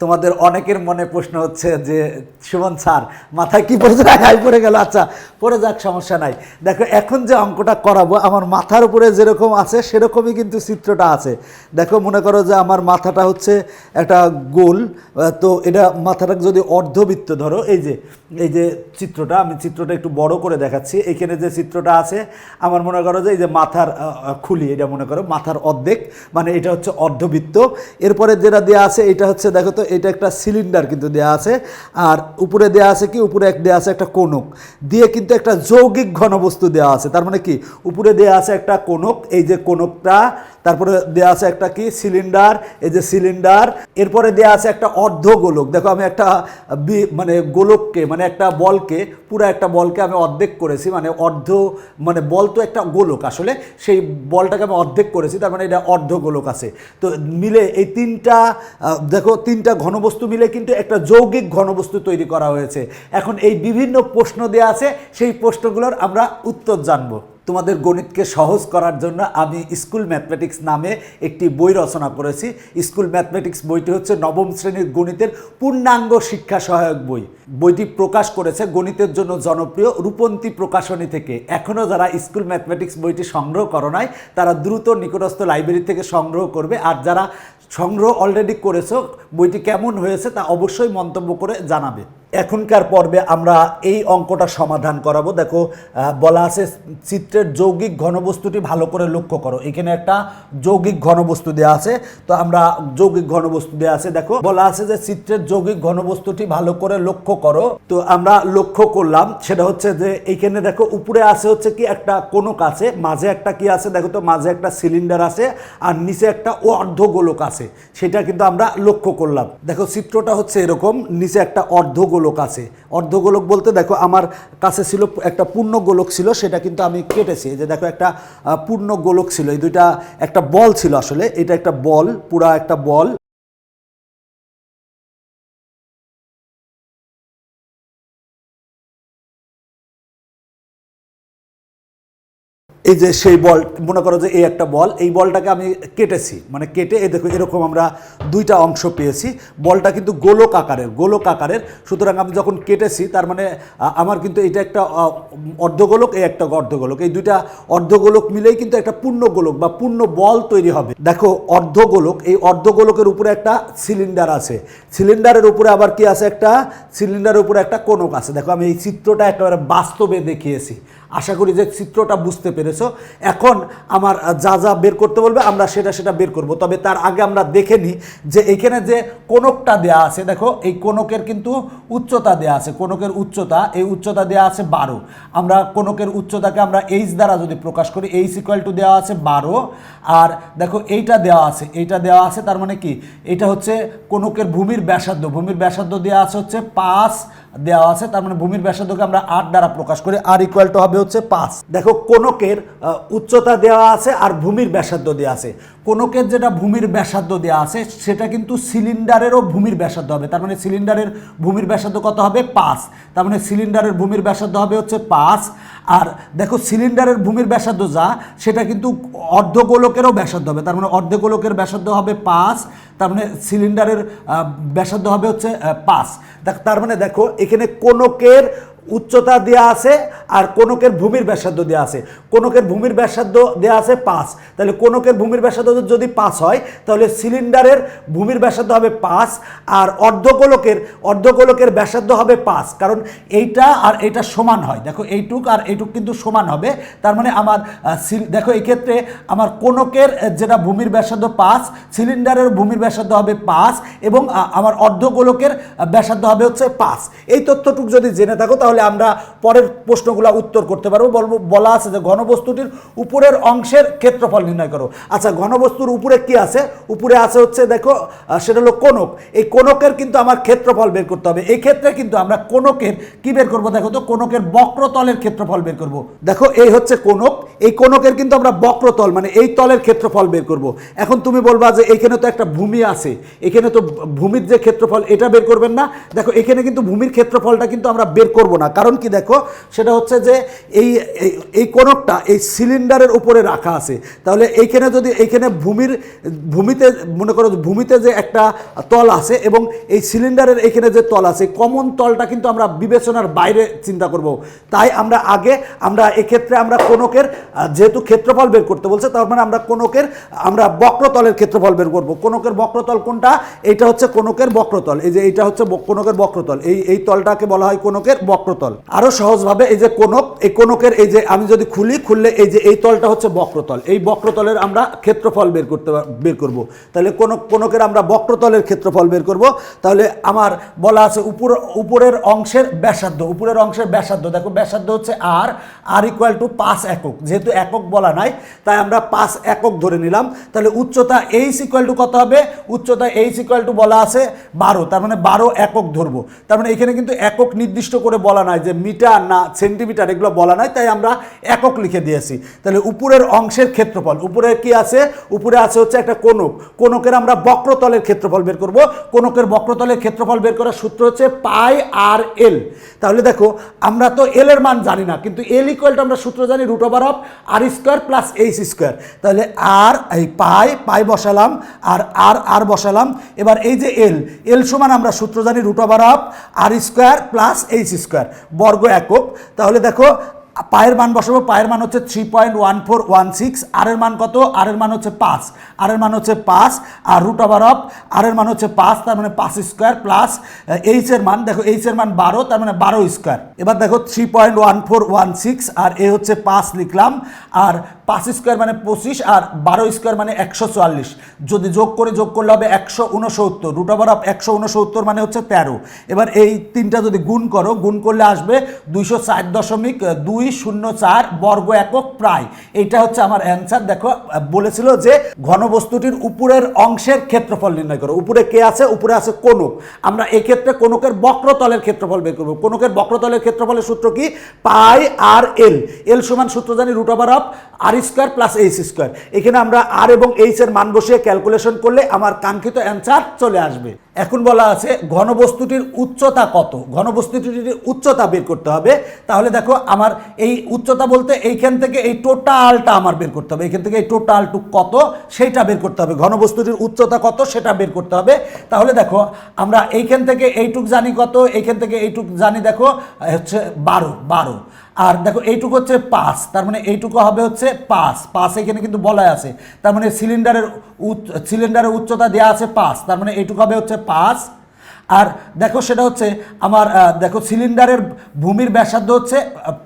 তোমাদের অনেকের মনে প্রশ্ন হচ্ছে যে, সুমন স্যার, মাথায় কি পড়ে যায় হাই পড়ে গেল। আচ্ছা পড়ে যাক, সমস্যা নাই। দেখো, এখন যে অঙ্কটা করাবো, আমার মাথার উপরে যেরকম আছে, সেরকমই কিন্তু চিত্রটা আছে। দেখো, মনে করো যে আমার মাথাটা হচ্ছে একটা গোল, তো এটা মাথাটা যদি অর্ধবৃত্ত ধরো, এই যে এই যে চিত্রটা, আমি চিত্রটা একটু বড় করে দেখাচ্ছি। এখানে যে চিত্রটা আছে, আমার মনে করো যে এই যে মাথার খুলি, এটা মনে করো, মাথার অর্ধেক মানে এটা হচ্ছে অর্ধবৃত্ত। এরপরে যেটা দেওয়া আছে, এটা হচ্ছে, দেখো তো, এটা একটা সিলিন্ডার কিন্তু দেওয়া আছে। আর উপরে দেওয়া আছে কি? উপরে এক দেওয়া আছে একটা কোনক। দিয়ে কিন্তু একটা যৌগিক ঘনবস্তু দেওয়া আছে। তার মানে কি? উপরে দেওয়া আছে একটা কোনক। এই যে কোনকটা তারপরে দেওয়া আছে একটা কি? সিলিন্ডার। এই যে সিলিন্ডার, এরপরে দেওয়া আছে একটা অর্ধ গোলক দেখো, আমি একটা মানে গোলককে মানে একটা বলকে, পুরো একটা বলকে আমি অর্ধেক করেছি মানে অর্ধ মানে বল তো একটা গোলক আসলে, সেই বলটাকে আমি অর্ধেক করেছি, তার মানে এটা অর্ধ গোলক আছে। তো মিলে এই তিনটা দেখো, তিনটা ঘনবস্তু মিলে কিন্তু একটা যৌগিক ঘনবস্তু তৈরি করা হয়েছে। এখন এই বিভিন্ন প্রশ্ন দেওয়া আছে, সেই প্রশ্নগুলোর আমরা উত্তর জানব। তোমাদের গণিতকে সহজ করার জন্য আমি স্কুল ম্যাথমেটিক্স নামে একটি বই রচনা করেছি। স্কুল ম্যাথমেটিক্স বইটি হচ্ছে নবম শ্রেণির গণিতের পূর্ণাঙ্গ শিক্ষা সহায়ক বই। বইটি প্রকাশ করেছে গণিতের জন্য জনপ্রিয় রূপন্তী প্রকাশনী থেকে। এখনও যারা স্কুল ম্যাথমেটিক্স বইটি সংগ্রহ করো নাই, তারা দ্রুত নিকটস্থ লাইব্রেরি থেকে সংগ্রহ করবে। আর যারা সংগ্রহ অলরেডি করেছ, বইটি কেমন হয়েছে তা অবশ্যই মন্তব্য করে জানাবে। এখনকার পর্বে আমরা এই অঙ্কটা সমাধান করাবো। দেখো বলা আছে চিত্রের যৌগিক ঘনবস্তুটি ভালো করে লক্ষ্য করো। এখানে একটা যৌগিক ঘনবস্তু দেওয়া আছে। তো আমরা যৌগিক ঘনবস্তু দেওয়া আছে। দেখো, বলা আছে যে চিত্রের যৌগিক ঘনবস্তুটি ভালো করে লক্ষ্য করো। তো আমরা লক্ষ্য করলাম, সেটা হচ্ছে যে এইখানে দেখো, উপরে আছে হচ্ছে কি একটা কোনক আছে, মাঝে একটা কি আছে? দেখো তো, মাঝে একটা সিলিন্ডার আছে আর নিচে একটা অর্ধগোলক আছে। সেটা কিন্তু আমরা লক্ষ্য করলাম। দেখো, চিত্রটা হচ্ছে এরকম, নিচে একটা অর্ধগোলক আছে। অর্ধ গোলক বলতে দেখো আমার কাছে ছিল একটা পূর্ণ গোলক ছিল, সেটা কিন্তু আমি কেটেছি। যে দেখো একটা পূর্ণ গোলক ছিল। এই দুইটা একটা বল ছিল আসলে। এটা একটা বল, পুরা একটা বল। এই যে সেই বল, মনে করো যে এই একটা বল, এই বলটাকে আমি কেটেছি। মানে কেটে, এই দেখো, এরকম আমরা দুইটা অংশ পেয়েছি। বলটা কিন্তু গোলক আকারের গোলক আকারের। সুতরাং আমি যখন কেটেছি, তার মানে আমার কিন্তু এটা একটা অর্ধগোলক, এই একটা অর্ধগোলক। এই দুইটা অর্ধগোলক মিলেই কিন্তু একটা পূর্ণ গোলক বা পূর্ণ বল তৈরি হবে। দেখো, অর্ধগোলক, এই অর্ধগোলকের উপরে একটা সিলিন্ডার আছে। সিলিন্ডারের উপরে আবার কি আছে একটা? সিলিন্ডারের উপরে একটা কোনক আছে। দেখো, আমি এই চিত্রটা একেবারে বাস্তবে দেখিয়েছি। আশা করি যে চিত্রটা বুঝতে পেরেছ। এখন আমার যা যা বের করতে বলবে, আমরা সেটা সেটা বের করব। তবে তার আগে আমরা দেখে নিই যে এখানে যে কোনকটা দেয়া আছে, দেখো, এই কোনকের কিন্তু উচ্চতা দেয়া আছে কোনকের উচ্চতা, এই উচ্চতা দেয়া আছে বারো। আমরা কোনকের উচ্চতাকে আমরা এইচ দ্বারা যদি প্রকাশ করি এইচ ইকুয়াল টু দেওয়া আছে বারো। আর দেখো, এইটা দেওয়া আছে, এইটা দেওয়া আছে তার মানে কি? এটা হচ্ছে কোনকের ভূমির ব্যাসার্ধ। ভূমির ব্যাসার্ধ দেওয়া আছে হচ্ছে পাঁচ দেওয়া আছে, তার মানে ভূমির ব্যাসার্ধকে আমরা আট দ্বারা প্রকাশ করি, আর ইকুয়াল টু হবে হচ্ছে পাঁচ। দেখো, কোনকের উচ্চতা দেওয়া আছে আর ভূমির ব্যাসার্ধ দেওয়া আছে। কোনকের যেটা ভূমির ব্যাসার্ধ দেওয়া আছে, সেটা কিন্তু সিলিন্ডারেরও ভূমির ব্যাসার্ধ হবে। তার মানে সিলিন্ডারের ভূমির ব্যাসার্ধ কত হবে? পাঁচ। তার মানে সিলিন্ডারের ভূমির ব্যাসার্ধ হবে হচ্ছে পাঁচ। আর দেখো সিলিন্ডারের ভূমির ব্যাসার্ধ যা, সেটা কিন্তু অর্ধগোলকেরও ব্যাসার্ধ হবে। তার মানে অর্ধগোলকের ব্যাসার্ধ হবে পাঁচ, তার মানে সিলিন্ডারের ব্যাসার্ধ হবে হচ্ছে পাঁচ। দেখ- তার মানে দেখো, এখানে কোনকের উচ্চতা দেওয়া আছে আর কোনকের ভূমির ব্যাসার্ধ দেওয়া আছে। কোনকের ভূমির ব্যাসার্ধ দেওয়া আছে পাঁচ। তাহলে কোনকের ভূমির ব্যাসার্ধ যদি পাঁচ হয়, তাহলে সিলিন্ডারের ভূমির ব্যাসার্ধ হবে পাঁচ আর অর্ধগোলকের অর্ধগোলকের ব্যাসার্ধ হবে পাঁচ। কারণ এইটা আর এইটা সমান হয়। দেখো এইটুক আর এইটুক কিন্তু সমান হবে। তার মানে আমার দেখো এই ক্ষেত্রে আমার কোনকের যেটা ভূমির ব্যাসার্ধ পাঁচ, সিলিন্ডারের ভূমির ব্যাসার্ধ হবে পাঁচ এবং আমার অর্ধগোলকের ব্যাসার্ধ হবে হচ্ছে পাঁচ। এই তথ্যটুক যদি জেনে থাকো, তাহলে আমরা পরের প্রশ্নগুলো উত্তর করতে পারব। বলব, বলা আছে যে ঘনবস্তুটির উপরের অংশের ক্ষেত্রফল নির্ণয় করো। আচ্ছা ঘনবস্তুর উপরে কি আছে? উপরে আছে হচ্ছে দেখো সেটা হলো কোনক এই কোনকের কিন্তু আমার ক্ষেত্রফল বের করতে হবে। এই ক্ষেত্রে কিন্তু আমরা কোনকের কি বের করব দেখো তো? কোনকের বক্রতলের ক্ষেত্রফল বের করব। দেখো, এই হচ্ছে কোনক এই কোনকের কিন্তু আমরা বক্রতল মানে এই তলের ক্ষেত্রফল বের করব। এখন তুমি বলবা যে এখানে তো একটা ভূমি আছে। এখানে তো ভূমির যে ক্ষেত্রফল, এটা বের করবেন না। দেখো, এখানে কিন্তু ভূমির ক্ষেত্রফলটা কিন্তু আমরা বের করব না। কারণ কি দেখো, সেটা হচ্ছে যে এই, এই- কোনকটা এই সিলিন্ডারের উপরে রাখা আছে। তাহলে এইখানে যদি, এইখানে ভূমির, ভূমিতে, মনে করো ভূমিতে যে একটা তল আছে এবং এই সিলিন্ডারের এখানে যে তল আছে, কমন তলটা কিন্তু আমরা বিবেচনার বাইরে চিন্তা করব। তাই আমরা আগে, আমরা এক্ষেত্রে আমরা কোনকের যেহেতু ক্ষেত্রফল বের করতে বলছে, তার মানে আমরা কোনকের আমরা বক্রতলের ক্ষেত্রফল বের করব। কোনকের বক্রতল কোনটা? এইটা হচ্ছে কোনকের বক্রতল। এই যে এইটা হচ্ছে কোনকের বক্রতল। এই এই তলটাকে বলা হয় কোনকের বক্রতল। আরও সহজভাবে এই যে কোনক এই কোনকের এই যে আমি যদি খুলি, খুললে এই যে এই তলটা হচ্ছে বক্রতল। এই বক্রতলের আমরা ক্ষেত্রফল বের করতে বের করব। তাহলে কোন কোনকের আমরা বক্রতলের ক্ষেত্রফল বের করব। তাহলে আমার বলা আছে উপর উপরের অংশের ব্যাসার্ধ। উপরের অংশের ব্যাসার্ধ। দেখো, ব্যাসার্ধ হচ্ছে আর। আর ইকুয়াল টু পাঁচ একক। যেহেতু একক বলা নাই, তাই আমরা পাঁচ একক ধরে নিলাম। তাহলে উচ্চতা এইচ ইকুয়াল টু কত হবে? উচ্চতা এইচ ইকুয়াল টু বলা আছে বারো। তার মানে বারো একক ধরবো। তার মানে এখানে কিন্তু একক নির্দিষ্ট করে বলা নাই যে মিটার না, সেন্টিমিটার এগুলো বলা নাই, তাই আমরা একক লিখে দিয়েছি। তাহলে উপরের অংশের ক্ষেত্রফল, উপরে কি আছে? উপরে আছে হচ্ছে একটা কোনক কোনকের আমরা বক্রতলের ক্ষেত্রফল বের করব। কোনকের বক্রতলের ক্ষেত্রফল বের করার সূত্র হচ্ছে পাই আর এল। তাহলে দেখো, আমরা তো এল এর মান জানি না, কিন্তু এল ইকুয়াল টু আমরা সূত্র জানি root over of r square plus h square তাহলে আর এই পাই পাই বসালাম, আর আর আর বসালাম। এবার এই যে এল এল সমান আমরা সূত্র জানি root over of r square plus h square বর্গ একক। তাহলে দেখো, পায়ের মান বসাবো, পায়ের মান হচ্ছে three point one four one six r এর মান কত? আর এর মান হচ্ছে পাঁচ। আর এর মান হচ্ছে পাঁচ, আর রুট ওভার অফ আর এর মান হচ্ছে পাঁচ, তার মানে পাঁচ স্কোয়ার প্লাস এইচ এর মান, দেখো এইচ এর মান বারো, তার মানে বারো স্কোয়ার এবার দেখো three point one four one six r এ হচ্ছে পাঁচ লিখলাম, আর পাঁচ স্কোয়ার মানে পঁচিশ আর বারো স্কোয়ার মানে একশো চুয়াল্লিশ। যদি যোগ করে যোগ করলে হবে একশো উনসত্তর রুট ওভার অফ একশো উনসত্তর মানে হচ্ছে তেরো। এবার এই তিনটা যদি গুণ করো, গুণ করলে আসবে দুইশো চার দশমিক দুই শূন্য চার বর্গ একক প্রায়। এইটা হচ্ছে আমার অ্যান্সার দেখো, বলেছিল যে ঘনবস্তুটির উপরের অংশের ক্ষেত্রফল নির্ণয় করো। উপরে কে আছে? উপরে আছে কোনক। আমরা এক্ষেত্রে কোনকের বক্রতলের ক্ষেত্রফল বের করব। কোনকের বক্রতলের ক্ষেত্রফলের সূত্র কি? পাই আর এল। এল সমান সূত্র জানি root over of r square plus h square. এখানে আমরা আর এবং এইচ এর মান বসিয়ে ক্যালকুলেশন করলে আমার কাঙ্ক্ষিত অ্যান্সার চলে আসবে। এখন বলা আছে ঘনবস্তুটির উচ্চতা কত? ঘনবস্তুটির উচ্চতা বের করতে হবে। তাহলে দেখো আমার এই উচ্চতা বলতে এইখান থেকে এই টোটালটা আমার বের করতে হবে। এইখান থেকে এই টোটালটু কত? সেইটা বের করতে হবে। ঘনবস্তুটির উচ্চতা কত? সেটা বের করতে হবে। তাহলে দেখো আমরা এইখান থেকে এইটুক জানি কত? এইখান থেকে এইটুক জানি দেখো হচ্ছে বারো বারো। আর দেখো এইটুকু হচ্ছে পাস, তার মানে এইটুকু হবে হচ্ছে পাঁচ পাস এখানে কিন্তু বলাই আছে, তার মানে সিলিন্ডারের সিলিন্ডারের উচ্চতা দেওয়া আছে পাস, তার মানে এইটুকু হবে হচ্ছে পাঁচ আর দেখো সেটা হচ্ছে আমার দেখো সিলিন্ডারের ভূমির ব্যাসার্ধ হচ্ছে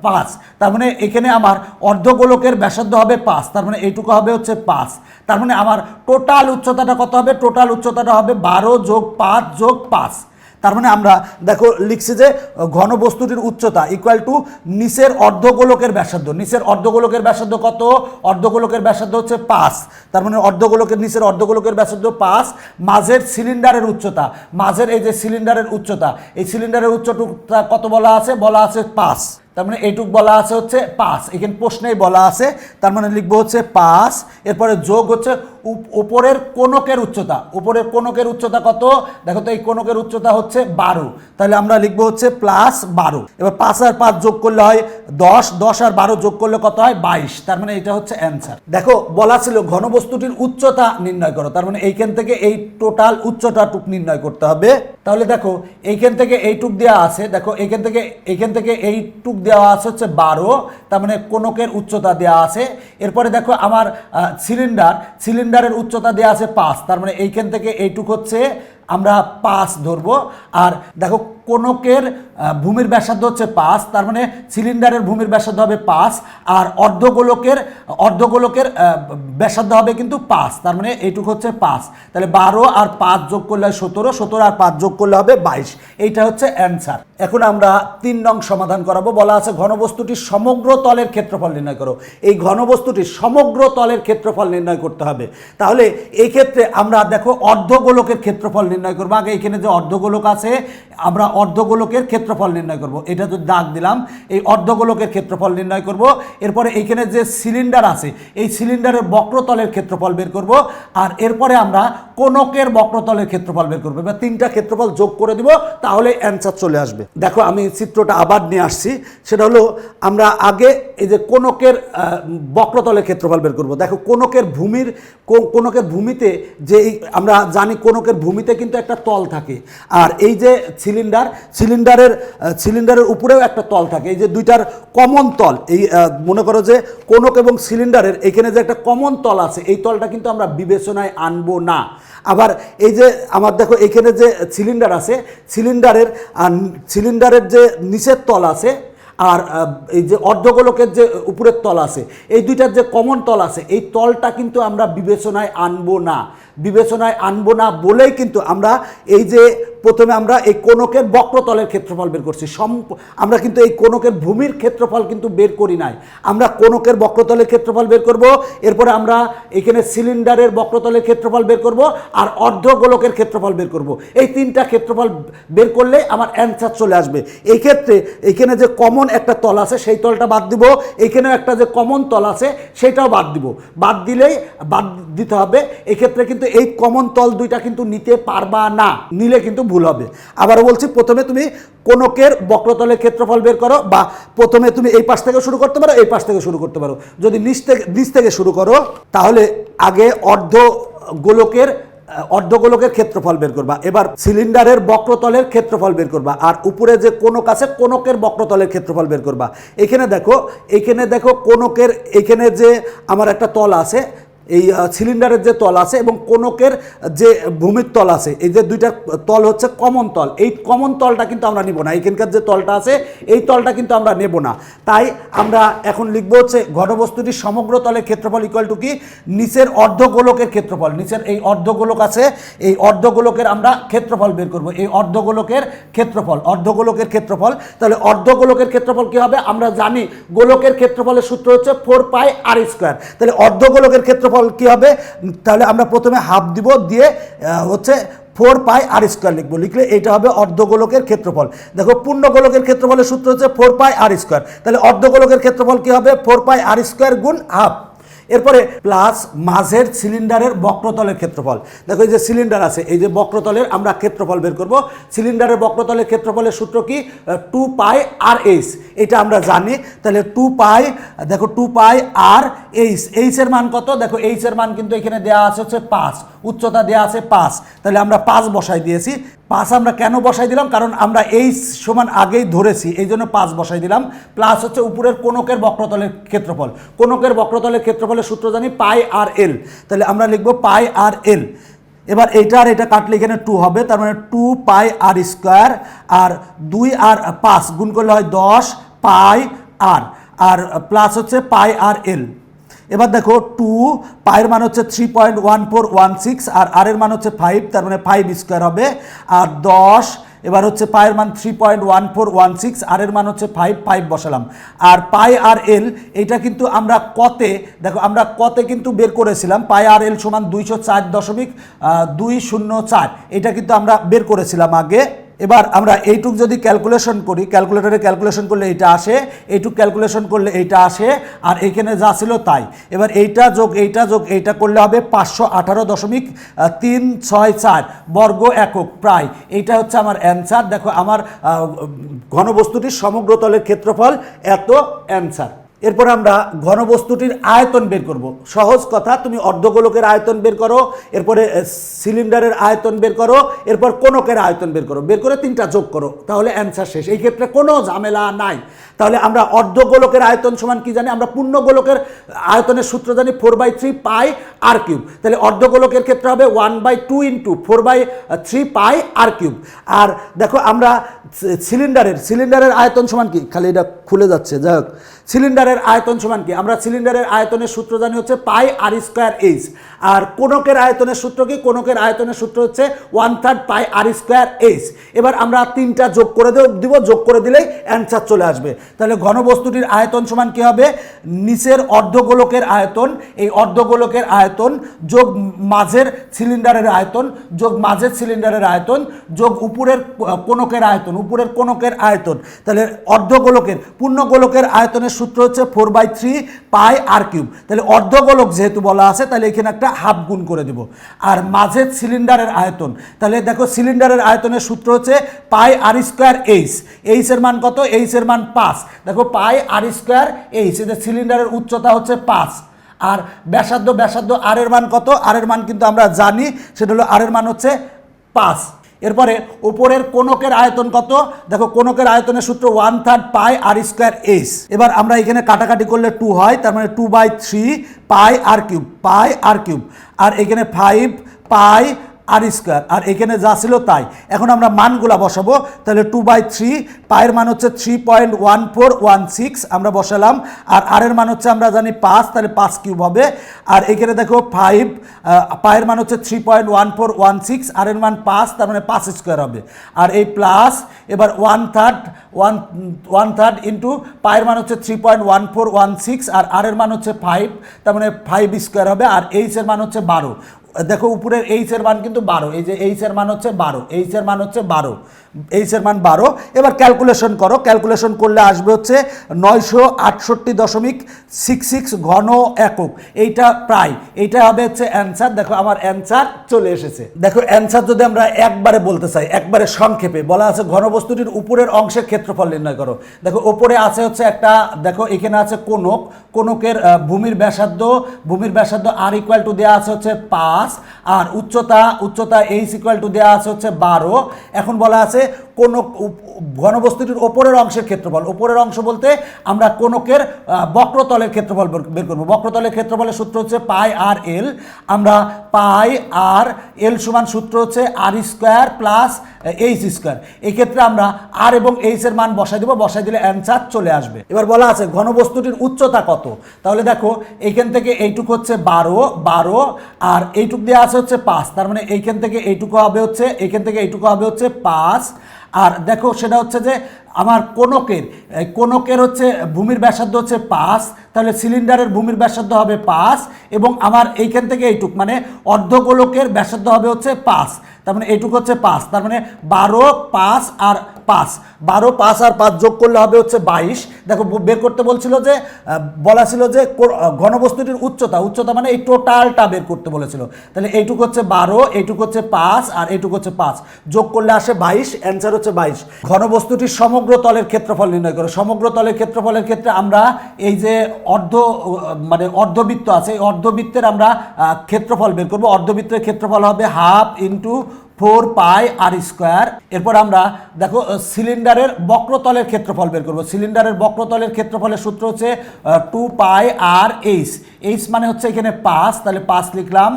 পাঁচ তার মানে এখানে আমার অর্ধগোলকের ব্যাসার্ধ হবে পাঁচ তার মানে এইটুকু হবে হচ্ছে পাঁচ তার মানে আমার টোটাল উচ্চতাটা কত হবে? টোটাল উচ্চতাটা হবে বারো যোগ পাঁচ যোগ পাঁচ তার মানে আমরা দেখো লিখছি যে ঘনবস্তুটির উচ্চতা ইকুয়াল টু নিচের অর্ধগোলকের ব্যাসার্ধ। নিচের অর্ধগোলকের ব্যাসার্ধ কত? অর্ধগোলকের ব্যাসার্ধ হচ্ছে পাঁচ। তার মানে অর্ধগোলকের, নিচের অর্ধগোলকের ব্যাসার্ধ পাঁচ, মাঝের সিলিন্ডারের উচ্চতা। মাঝের এই যে সিলিন্ডারের উচ্চতা, এই সিলিন্ডারের উচ্চতা কত বলা আছে? বলা আছে পাঁচ। তার মানে এইটুক বলা আছে হচ্ছে পাঁচ। এখানে প্রশ্নেই বলা আছে, তার মানে লিখব হচ্ছে পাঁচ, এরপরে যোগ হচ্ছে উপ- উপরের কোনকের উচ্চতা। উপরের কোনকের উচ্চতা কত? দেখো তো এই কোনকের উচ্চতা হচ্ছে বারো। তাহলে আমরা লিখব হচ্ছে প্লাস বারো। এবার পাঁচ আর পাঁচ যোগ করলে হয় দশ দশ আর বারো যোগ করলে কত হয়? বাইশ। তার মানে এটা হচ্ছে অ্যান্সার। দেখো, বলা ছিল ঘনবস্তুটির উচ্চতা নির্ণয় করো। তার মানে এইখান থেকে এই টোটাল উচ্চতাটুক নির্ণয় করতে হবে। তাহলে দেখো, এইখান থেকে এইটুক দেওয়া আছে। দেখো, এইখান থেকে এইখান থেকে এইটুক দেওয়া আছে হচ্ছে বারো, তার মানে কোনকের উচ্চতা দেওয়া আছে। এরপরে দেখো আমার সিলিন্ডার সিলিন্ডারের উচ্চতা দেওয়া আছে পাঁচ, তার মানে এইখান থেকে এইটুক হচ্ছে আমরা পাঁচ ধরবো। আর দেখো, কোনকের ভূমির ব্যাসার্ধ হচ্ছে পাঁচ, তার মানে সিলিন্ডারের ভূমির ব্যাসার্ধ হবে পাঁচ, আর অর্ধগোলকের অর্ধগোলকের ব্যাসার্ধ হবে কিন্তু পাঁচ, তার মানে এইটুকু হচ্ছে পাঁচ। তাহলে বারো আর পাঁচ যোগ করলে হয় সতেরো সতেরো আর পাঁচ যোগ করলে হবে বাইশ। এইটা হচ্ছে অ্যান্সার। এখন আমরা তিন নং সমাধান করাবো। বলা আছে, ঘনবস্তুটির সমগ্র তলের ক্ষেত্রফল নির্ণয় করো। এই ঘনবস্তুটির সমগ্র তলের ক্ষেত্রফল নির্ণয় করতে হবে। তাহলে এই ক্ষেত্রে আমরা দেখো, অর্ধগোলকের ক্ষেত্রফল নির্ণয় করব। আগে এখানে যে অর্ধগোলক আছে, আমরা অর্ধগোলকের ক্ষেত্রফল নির্ণয় করব। এটা তো দাগ দিলাম, এই অর্ধগোলকের ক্ষেত্রফল নির্ণয় করব। এরপরে এইখানে যে সিলিন্ডার আছে, এই সিলিন্ডারের বক্রতলের ক্ষেত্রফল বের করব। আর এরপরে আমরা কোনকের বক্রতলের ক্ষেত্রফল বের করব? এবার তিনটা ক্ষেত্রফল যোগ করে দিব, তাহলে অ্যান্সার চলে আসবে। দেখো, আমি চিত্রটা আবার নিয়ে আসছি। সেটা হলো, আমরা আগে এই যে কোনকের বক্রতলের ক্ষেত্রফল বের করব। দেখো, কোনকের ভূমির কোনকের ভূমিতে যে আমরা জানি কোনকের ভূমিতে কিন্তু একটা তল থাকে। আর এই যে সিলিন্ডার সিলিন্ডারের সিলিন্ডারের উপরেও একটা তল থাকে। এই যে দুইটার কমন তল, এই মনে করো যে কোনক এবং সিলিন্ডারের এখানে যে একটা কমন তল আছে, এই তলটা কিন্তু আমরা বিবেচনায় আনব না। আবার এই যে আমার দেখো, এখানে যে সিলিন্ডার আছে সিলিন্ডারের সিলিন্ডারের যে নিচের তল আছে, আর এই যে অর্ধগোলকের যে উপরের তল আছে, এই দুইটার যে কমন তল আছে, এই তলটা কিন্তু আমরা বিবেচনায় আনব না। বিবেচনায় আনব না বলেই কিন্তু আমরা এই যে প্রথমে আমরা এই কোনকের বক্রতলের ক্ষেত্রফল বের করছি। সম, আমরা কিন্তু এই কোনকের ভূমির ক্ষেত্রফল কিন্তু বের করি নাই। আমরা কোনকের বক্রতলের ক্ষেত্রফল বের করব, এরপরে আমরা এখানে সিলিন্ডারের বক্রতলের ক্ষেত্রফল বের করব আর অর্ধগোলকের ক্ষেত্রফল বের করব। এই তিনটা ক্ষেত্রফল বের করলে আমার অ্যান্সার চলে আসবে। এই ক্ষেত্রে এখানে যে কমন একটা তল আছে, সেই তলটা বাদ দিব। এখানেও একটা যে কমন তল আছে, সেটাও বাদ দিব। বাদ দিলেই বাদ দিতে হবে। এক্ষেত্রে কিন্তু এই কমন তল দুইটা কিন্তু নিতে পারবা না, নিলে কিন্তু ভুল হবে। আবার বলছি, প্রথমে তুমি কোনকের বক্রতলের ক্ষেত্রফল বের করো বা প্রথমে তুমি এই পাশ থেকে শুরু করতে পারো, এই পাশ থেকে শুরু করতে পারো। যদি নিচ থেকে নিচ থেকে শুরু করো, তাহলে আগে অর্ধ গোলকের অর্ধগোলকের ক্ষেত্রফল বের করবা। এবার সিলিন্ডারের বক্রতলের ক্ষেত্রফল বের করবা আর উপরে যে কোনক আছে, কোনকের বক্রতলের ক্ষেত্রফল বের করবা। এখানে দেখো এখানে দেখো কোনকের, এখানে যে আমার একটা তল আছে এই সিলিন্ডারের যে তল আছে এবং কোনকের যে ভূমির তল আছে, এই যে দুইটা তল হচ্ছে কমন তল। এই কমন তলটা কিন্তু আমরা নিব না। এখানকার যে তলটা আছে, এই তলটা কিন্তু আমরা নেব না। তাই আমরা এখন লিখব হচ্ছে ঘনবস্তুটির সমগ্র তলের ক্ষেত্রফল ইকুয়াল টু কি? নিচের অর্ধগোলকের ক্ষেত্রফল। নিচের এই অর্ধগোলক আছে, এই অর্ধগোলকের আমরা ক্ষেত্রফল বের করব। এই অর্ধগোলকের ক্ষেত্রফল অর্ধগোলকের ক্ষেত্রফল। তাহলে অর্ধগোলকের ক্ষেত্রফল কি হবে? আমরা জানি গোলকের ক্ষেত্রফলের সূত্র হচ্ছে ফোর পাই আর স্কোয়ার তাহলে অর্ধগোলকের ক্ষেত্রফল কি হবে? তাহলে আমরা প্রথমে হাফ দিব, দিয়ে হচ্ছে ফোর পাই আর স্কোয়ার লিখব। লিখলে এটা হবে অর্ধগোলকের ক্ষেত্রফল। দেখো, পূর্ণগোলকের ক্ষেত্রফলের সূত্র হচ্ছে ফোর পাই আর স্কোয়ার তাহলে অর্ধগোলকের ক্ষেত্রফল কী হবে? ফোর পাই আর স্কোয়ার গুণ হাফ এরপরে প্লাস মাঝের সিলিন্ডারের বক্রতলের ক্ষেত্রফল। দেখো এই যে সিলিন্ডার আছে, এই যে বক্রতলের আমরা ক্ষেত্রফল বের করব। সিলিন্ডারের বক্রতলের ক্ষেত্রফলের সূত্র কি? টু পাই আর এইচ এটা আমরা জানি। তাহলে টু পাই দেখো two pi r h h এর মান কত? দেখো এইচ এর মান কিন্তু এখানে দেওয়া আছে হচ্ছে পাঁচ, উচ্চতা দেওয়া আছে পাঁচ। তাহলে আমরা পাঁচ বসাই দিয়েছি। পাঁচ আমরা কেন বসাই দিলাম? কারণ আমরা এই সমান আগেই ধরেছি, এই জন্য পাঁচ বসাই দিলাম। প্লাস হচ্ছে উপরের কোনকের বক্রতলের ক্ষেত্রফল। কোনকের বক্রতলের ক্ষেত্রফলের সূত্র জানি পাই আর এল। তাহলে আমরা লিখব পাই আর এল। এবার এইটা আর এটা কাটলে এখানে টু হবে, তার মানে টু পাই আর স্কোয়ার আর দুই আর পাঁচ গুণ করলে হয় দশ পাই আর। আর প্লাস হচ্ছে পাই আর এল। এবার দেখো টু পায়ের মান হচ্ছে three point one four one six r r এর মান হচ্ছে ফাইভ তার মানে ফাইভ স্কোয়ার হবে। আর দশ, এবার হচ্ছে পায়ের মান three point one four one six r এর মান হচ্ছে ফাইভ ফাইভ বসালাম। আর পাই আর এল এটা কিন্তু আমরা কতে, দেখো আমরা কতে কিন্তু বের করেছিলাম পাই আর এল সমান দুইশো চার দশমিক দুই শূন্য চার, এটা কিন্তু আমরা বের করেছিলাম আগে। এবার আমরা এইটুক যদি ক্যালকুলেশন করি ক্যালকুলেটরে ক্যালকুলেশন করলে এইটা আসে, এইটুক ক্যালকুলেশন করলে এইটা আসে, আর এইখানে যা ছিল তাই। এবার এইটা যোগ এইটা যোগ, এইটা করলে হবে পাঁচশো আঠারো দশমিক তিন ছয় চার বর্গ একক প্রায়। এইটা হচ্ছে আমার অ্যান্সার দেখো, আমার ঘনবস্তুটির সমগ্র তলের ক্ষেত্রফল এত অ্যান্সার এরপর আমরা ঘনবস্তুটির আয়তন বের করব। সহজ কথা, তুমি অর্ধগোলকের আয়তন বের করো, এরপরে সিলিন্ডারের আয়তন বের করো, এরপর কোনকের আয়তন বের করো। বের করে তিনটা যোগ করো, তাহলে অ্যান্সার শেষ। এই ক্ষেত্রে কোনো ঝামেলা নাই। তাহলে আমরা অর্ধগোলকের আয়তন সমান কি জানি? আমরা পূর্ণগোলকের আয়তনের সূত্র জানি four by three pi r cube. তাহলে অর্ধগোলকের ক্ষেত্রে হবে one by two into four by three pi r cube. আর দেখো, আমরা সিলিন্ডারের সিলিন্ডারের আয়তন সমান কি? খালি এটা খুলে যাচ্ছে, যাই হোক। সিলিন্ডারের আয়তন সমান কি? আমরা সিলিন্ডারের আয়তনের সূত্র জানি হচ্ছে পাই আর স্কোয়ার এইচ। আর কোনকের আয়তনের সূত্র কি? কোনকের আয়তনের সূত্র হচ্ছে one third pi r square h. এবার আমরা তিনটা যোগ করে দেব যোগ করে দিলেই অ্যান্সার চলে আসবে। তাহলে ঘনবস্তুটির আয়তন সমান কি হবে? নিচের অর্ধগোলকের আয়তন, এই অর্ধগোলকের আয়তন যোগ মাঝের সিলিন্ডারের আয়তন, যোগ মাঝের সিলিন্ডারের আয়তন, যোগ উপরের কোনকের আয়তন, উপরের কোনকের আয়তন। তাহলে অর্ধগোলকের, পূর্ণগোলকের আয়তনের সূত্র হচ্ছে four by three pi r cube তাহলে অর্ধগোলক যেহেতু বলা আছে, তাহলে এখানে একটা হাফ গুণ করে দেব। আর মাঝের সিলিন্ডারের আয়তন, তাহলে দেখো সিলিন্ডারের আয়তনের সূত্র হচ্ছে pi r square h h এর মান কত? এইচ এর মান পাঁচ। দেখো পাই আর স্কোয়ার এইচ এদের সিলিন্ডারের উচ্চতা হচ্ছে পাঁচ। আর ব্যাসার্ধ ব্যাসার্ধ আর এর মান কত? আর এর মান কিন্তু আমরা জানি, সেটা হলো আর এর মান হচ্ছে পাঁচ। এরপরে উপরের কোনকের আয়তন কত? দেখো, কোনকের আয়তনের সূত্র one third pi r square s এবার আমরা এখানে কাটাকাটি করলে টু হয়, তার মানে two by three pi r cube pi r cube আর এখানে ফাইভ পাই আর স্কোয়ার। আর এখানে যা ছিল তাই। এখন আমরা মানগুলা বসাবো। তাহলে টু বাই থ্রি পায়ের মান হচ্ছে three point one four one six আমরা বসালাম। আর আর এর মান হচ্ছে আমরা জানি পাঁচ, তাহলে পাঁচ কিউব হবে। আর এখানে দেখো ফাইভ পায়ের মান হচ্ছে three point one four one six r এর মান পাঁচ, তার মানে পাঁচ স্কোয়ার হবে। আর এই প্লাস এবার one third one one third into পায়ের মান হচ্ছে three point one four one six r r এর মান হচ্ছে ফাইভ তার মানে ফাইভ স্কোয়ার হবে। আর এইচ এর মান হচ্ছে বারো। দেখো, উপরের এইচ এর মান কিন্তু বারো। এই যে এইচ এর মান হচ্ছে বারো। এইচ এর মান হচ্ছে বারো। এইচ এর মান বারো। এবার ক্যালকুলেশন করো। ক্যালকুলেশন করলে আসবে হচ্ছে নয়শো আটষট্টি দশমিক সিক্স সিক্স ঘন একক। এইটা প্রায়। এইটা হবে হচ্ছে অ্যান্সার দেখো, আমার অ্যান্সার চলে এসেছে। দেখো অ্যান্সার যদি আমরা একবারে বলতে চাই, একবারে সংক্ষেপে, বলা আছে ঘনবস্তুটির উপরের অংশের ক্ষেত্রফল নির্ণয় করো। দেখো, ওপরে আছে হচ্ছে একটা, দেখো, এখানে আছে কোনক কোনকের ভূমির ব্যাসার্ধ ভূমির ব্যাসার্ধ আর ইকুয়াল টু দেওয়া আছে হচ্ছে পাঁচ। আর উচ্চতা উচ্চতা এইচ ইকুয়াল টু দেওয়া আছে হচ্ছে বারো। এখন বলা আছে কোন ঘনবস্তুটির ওপরের অংশের ক্ষেত্রফল। ওপরের অংশ বলতে আমরা কোনকের বক্রতলের ক্ষেত্রফল বের- করব। বক্রতলের ক্ষেত্রফলের সূত্র হচ্ছে পাই আর এল। আমরা পাই আর এল সমান সূত্র হচ্ছে r square plus h square. এক্ষেত্রে আমরা আর এবং এইচ এর মান বসাই দেবো, বসাই দিলে অ্যান্সার চলে আসবে। এবার বলা আছে ঘনবস্তুটির উচ্চতা কত? তাহলে দেখো, এইখান থেকে এইটুকু হচ্ছে বারো বারো, আর এইটুক দেওয়া আছে হচ্ছে পাঁচ। তার মানে এইখান থেকে এইটুকু হবে হচ্ছে, এইখান থেকে এইটুকু হবে হচ্ছে পাঁচ আর দেখো সেটা হচ্ছে যে আমার কোনকের কোনকের হচ্ছে ভূমির ব্যাসার্ধ হচ্ছে পাঁচ, তাহলে সিলিন্ডারের ভূমির ব্যাসার্ধ হবে পাঁচ এবং আমার এইখান থেকে এইটুক মানে অর্ধগোলকের ব্যাসার্ধ হবে হচ্ছে পাঁচ, তার মানে এইটুক হচ্ছে পাঁচ, তার মানে বারো, পাঁচ আর পাঁচ। বারো, পাঁচ আর পাঁচ যোগ করলে হবে হচ্ছে বাইশ। দেখো বের করতে বলছিল যে বলা ছিল যে ঘনবস্তুটির উচ্চতা উচ্চতা মানে এই টোটালটা বের করতে বলেছিল। তাহলে এইটুকু হচ্ছে বারো, এইটুকু হচ্ছে পাঁচ আর এইটুকু হচ্ছে পাঁচ। যোগ করলে আসে বাইশ অ্যান্সার হচ্ছে বাইশ। ঘনবস্তুটির সমগ্র তলের ক্ষেত্রফল নির্ণয় করো। সমগ্র তলের ক্ষেত্রফলের ক্ষেত্রে আমরা এই যে অর্ধ মানে অর্ধবৃত্ত আছে, এই অর্ধবৃত্তের আমরা ক্ষেত্রফল বের করব। অর্ধবৃত্তের ক্ষেত্রফল হবে half into four pi r square. এরপর আমরা দেখো সিলিন্ডারের বক্রতলের ক্ষেত্রফল বের করব। সিলিন্ডারের বক্রতলের ক্ষেত্রফলের সূত্র হচ্ছে two pi r h. H মানে হচ্ছে এখানে পাঁচ তাহলে পাঁচ লিখলাম।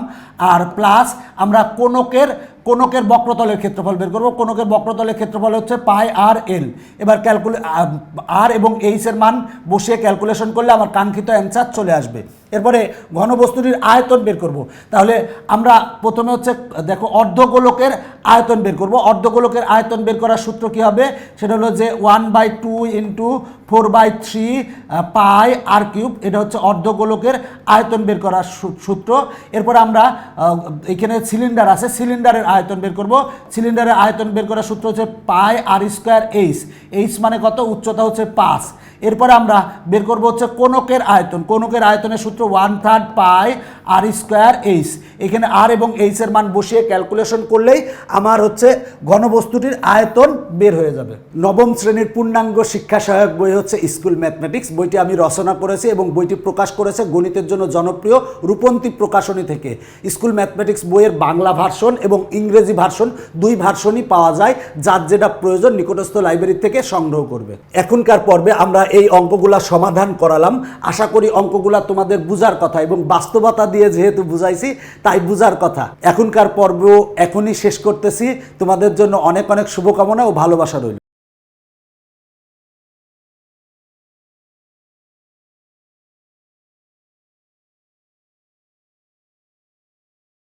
আর প্লাস আমরা কোনকের কোনকের বক্রতলের ক্ষেত্রফল বের করব? কোনকের বক্রতলের ক্ষেত্রফল হচ্ছে পাই আর এল। এবার ক্যালকুলে আর এবং এইচ এর মান বসিয়ে ক্যালকুলেশন করলে আমার কাঙ্ক্ষিত অ্যান্সার চলে আসবে। এরপরে ঘনবস্তুটির আয়তন বের করব। তাহলে আমরা প্রথমে হচ্ছে, দেখো, অর্ধগোলকের আয়তন বের করব। অর্ধগোলকের আয়তন বের করার সূত্র কি হবে? সেটা হলো যে one by two into four by three pi r cube, এটা হচ্ছে অর্ধগোলকের আয়তন বের করার সূত্র। এরপর আমরা এখানে সিলিন্ডার আছে, সিলিন্ডারের আয়তন বের করব। সিলিন্ডারের আয়তন বের করার সূত্র হচ্ছে pi r square h. H মানে কত? উচ্চতা হচ্ছে পাঁচ। এরপরে আমরা বের করব হচ্ছে কোনকের আয়তন। কোনকের আয়তনের সূত্র one third pi r square h এখানে আর এবং এইচ এর মান বসিয়ে ক্যালকুলেশন করলেই আমার হচ্ছে ঘনবস্তুটির আয়তন বের হয়ে যাবে। নবম শ্রেণির পূর্ণাঙ্গ শিক্ষা সহায়ক বই হচ্ছে স্কুল ম্যাথমেটিক্স। বইটি আমি রচনা করেছি এবং বইটি প্রকাশ করেছে গণিতের জন্য জনপ্রিয় রূপন্তী প্রকাশনী থেকে। স্কুল ম্যাথমেটিক্স বইয়ের বাংলা ভার্সন এবং ইংরেজি ভার্সন দুই ভার্সনই পাওয়া যায়, যার যেটা প্রয়োজন নিকটস্থ লাইব্রেরি থেকে সংগ্রহ করবে। এখনকার পর্বে আমরা এই অঙ্কগুলা সমাধান করালাম। আশা করি অঙ্কগুলা তোমাদের বুঝার কথা এবং বাস্তবতা দিয়ে যেহেতু বুঝাইছি, তাই বুঝার কথা। এখনকার পর্ব এখনই শেষ করতেছি। তোমাদের জন্য অনেক অনেক শুভকামনা ও ভালোবাসা রইল।